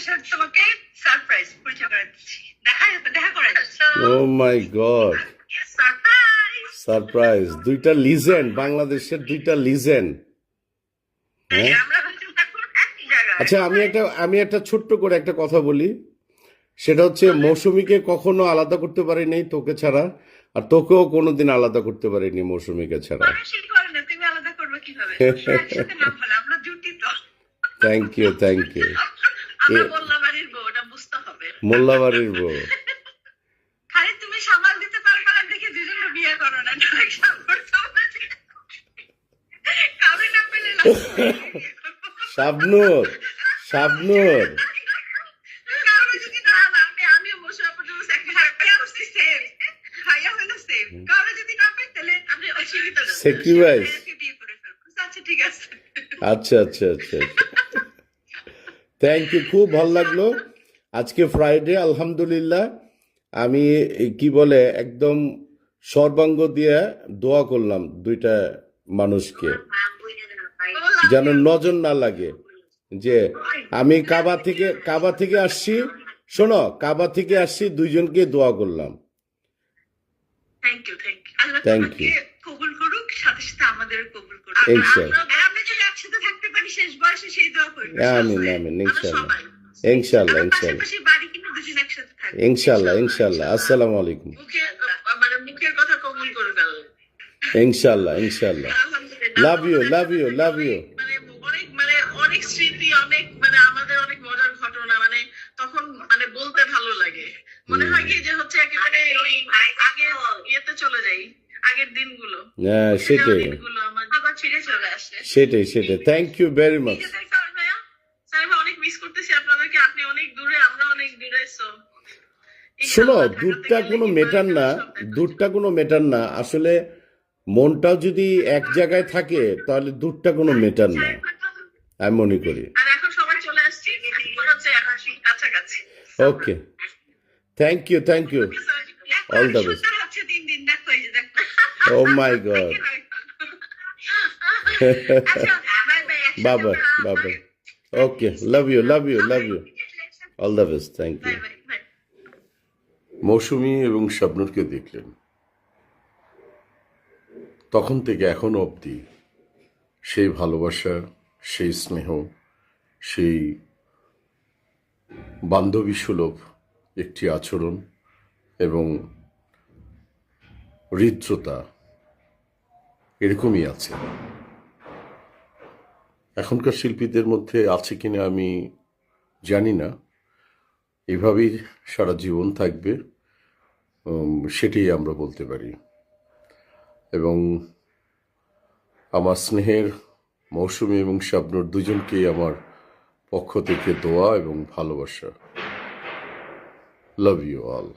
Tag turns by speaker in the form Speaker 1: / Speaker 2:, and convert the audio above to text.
Speaker 1: আপনার সাথে তোমাকে সারপ্রাইজ পরিচয় করে দিচ্ছি দেখা দেখা করে
Speaker 2: ও মাই গড
Speaker 1: সারপ্রাইজ
Speaker 2: দুইটা লিজেন্ড বাংলাদেশের দুইটা লিজেন্ড হ্যাঁ?
Speaker 1: জায়গায়।
Speaker 2: আচ্ছা আমি একটা আমি একটা ছোট্ট করে একটা কথা বলি। সেটা হচ্ছে মৌসুমীকে কখনো আলাদা করতে পারিনি তোকে ছাড়া আর তোকেও কোনোদিন আলাদা করতে পারিনি মৌসুমীকে ছাড়া। থ্যাংক ইউ থ্যাংক ইউ মোল্লাবাড়ির বউ
Speaker 1: খালি তুমি সামাল দিতে পারবে না দেখে দুজনে বিয়ে করো
Speaker 2: শাবনুর শাবনুর।
Speaker 1: আচ্ছা ঠিক আছে।
Speaker 2: আচ্ছা আচ্ছা আচ্ছা। থ্যাংক ইউ খুব ভালো লাগল। আজকে ফ্রাইডে আলহামদুলিল্লাহ। আমি কি বলে একদম সর্বাঙ্গ দিয়ে দোয়া করলাম দুইটা মানুষকে। যেন নজর না লাগে। যে আমি কাবা থেকে কাবা থেকে আসছি। শোনো কাবা থেকে আসছি দুইজনকে দোয়া করলাম।
Speaker 1: থ্যাংক ইউ থ্যাংক ইউ
Speaker 2: ইনশাআল্লাহ।
Speaker 1: একসাথে থাকতে পারি শেষ বয়সে সেই দোয়া করব
Speaker 2: আমিন, আমিন, ইনশাআল্লাহ। ইনশাল্লাহ
Speaker 1: পাশাপাশি বাড়ি কিন্তু দুজন একসাথে থাকব।
Speaker 2: ইনশাল্লাহ ইনশাল্লাহ আসসালামু আলাইকুম।
Speaker 1: মানে মুখের কথা কবুল করে ফেললেন
Speaker 2: ইনশাল্লাহ
Speaker 1: আলহামদুলিল্লাহ।
Speaker 2: Love you love you love you
Speaker 1: মানে অনেক মানে অনেক স্মৃতি অনেক মানে আমাদের অনেক মজার ঘটনা মানে তখন মানে বলতে ভালো লাগে। মনে হয় কি যে হচ্ছে একেবারে ওই আগে ইয়েতে চলে যাই আগের দিনগুলো।
Speaker 2: হ্যাঁ সেটাই।
Speaker 1: দিনগুলো। আবার ফিরে চলে আসে।
Speaker 2: সেটাই সেটাই। থ্যাংক ইউ ভেরি মাচ
Speaker 1: অনেক মিস করতেছি আপনাদেরকে। আপনি অনেক দূরে আমরা অনেক দূরে সো
Speaker 2: শোনো দূরটা কোনো মেটার না। দূরটা কোনো মেটার না। আসলে মনটাও যদি এক জায়গায় থাকে তাহলে দূরটা কোনো মেটার না। আমি মনে করি। Okay thank you thank you all the best
Speaker 1: oh my দিন bye bye, আমরা-
Speaker 2: বাবা okay love you love you love you all the best thank you
Speaker 1: Bye bye, bye.
Speaker 2: Mousumi এবং শাবনুরকে দেখলেন। তখন থেকে এখনও অবধি সেই ভালোবাসা সেই স্নেহ সেই বান্ধবী সুলভ একটি আচরণ এবং হৃদ্রতা এরকমই আছে। এখনকার শিল্পীদের মধ্যে আছে কিনা আমি জানি না। এভাবেই সারা জীবন থাকবে সেটাই আমরা বলতে পারি। এবং আমার স্নেহের মৌসুমি এবং শাবনুর দুজনকেই আমার পক্ষ থেকে দোয়া এবং ভালোবাসা। লাভ ইউ অল